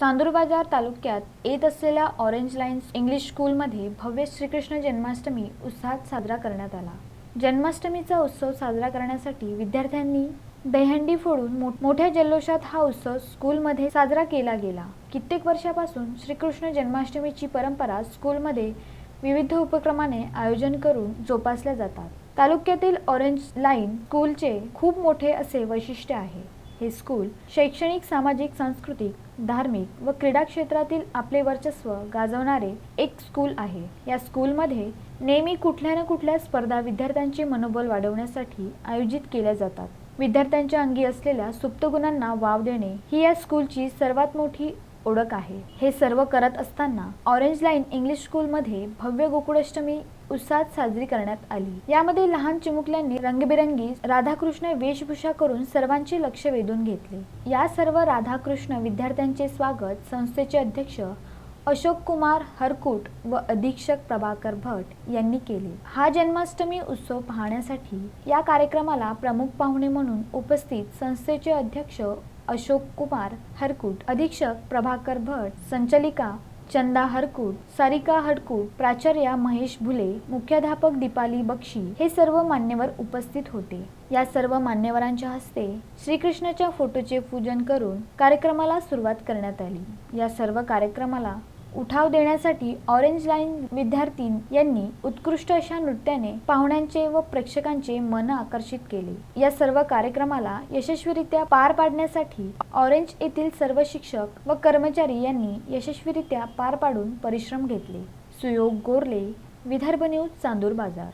चांदूर बाजार तालुक्यात येत असलेल्या ऑरेंज लाईन्स इंग्लिश स्कूलमध्ये भव्य श्रीकृष्ण जन्माष्टमी उत्साहात साजरा करण्यात आला. जन्माष्टमीचा उत्सव साजरा करण्यासाठी विद्यार्थ्यांनी दहीहंडी फोडून मोठ- मोठ्या जल्लोषात हा उत्सव स्कूलमध्ये साजरा केला गेला. कित्येक वर्षापासून श्रीकृष्ण जन्माष्टमीची परंपरा स्कूलमध्ये विविध उपक्रमाने आयोजन करून जोपासल्या जातात. तालुक्यातील ऑरेंज लाईन स्कूलचे खूप मोठे असे वैशिष्ट्य आहे. हे स्कूल शैक्षणिक सामाजिक सांस्कृतिक धार्मिक व क्रीडा क्षेत्रातील आपले वर्चस्व गाजवणारे एक स्कूल आहे. या स्कूलमध्ये नेहमी कुठल्या ना कुठल्या स्पर्धा विद्यार्थ्यांचे मनोबल वाढवण्यासाठी आयोजित केल्या जातात. विद्यार्थ्यांच्या अंगी असलेल्या सुप्त गुणांना वाव देणे ही या स्कूलची सर्वात मोठी ओळख आहे. हे सर्व करत असताना ऑरेंज लाईन इंग्लिश स्कूलमध्ये भव्य गोकुळाष्टमी उत्साहात साजरी करण्यात आली. यामध्ये लहान चिमुकल्यांनी रंगबिरंगी राधाकृष्ण वेशभूषा करून सर्वांचे लक्ष वेधून घेतले. या सर्व राधाकृष्ण विद्यार्थ्यांचे स्वागत संस्थेचे अध्यक्ष अशोक कुमार हरकुट व अधीक्षक प्रभाकर भट यांनी केले. हा जन्माष्टमी उत्सव पाहण्यासाठी या कार्यक्रमाला प्रमुख पाहुणे म्हणून उपस्थित संस्थेचे अध्यक्ष अशोक कुमार हरकुट अधीक्षक प्रभाकर भट संचालिका चंदा हरकूट सारिका हडकूट प्राचार्या महेश भुले मुख्याध्यापक दीपाली बक्षी हे सर्व मान्यवर उपस्थित होते. या सर्व मान्यवरांच्या हस्ते श्रीकृष्णाच्या फोटोचे पूजन करून कार्यक्रमाला सुरुवात करण्यात आली. या सर्व कार्यक्रमाला उठाव देण्यासाठी ऑरेंज लाईन विद्यार्थी यांनी उत्कृष्ट अशा नृत्याने पाहुण्यांचे व प्रेक्षकांचे मन आकर्षित केले. या सर्व कार्यक्रमाला यशस्वीरित्या पार पाडण्यासाठी ऑरेंज येथील सर्व शिक्षक व कर्मचारी यांनी यशस्वीरित्या पार पाडून परिश्रम घेतले. सुयोग गोरले विदर्भ न्यूज चांदूर बाजार.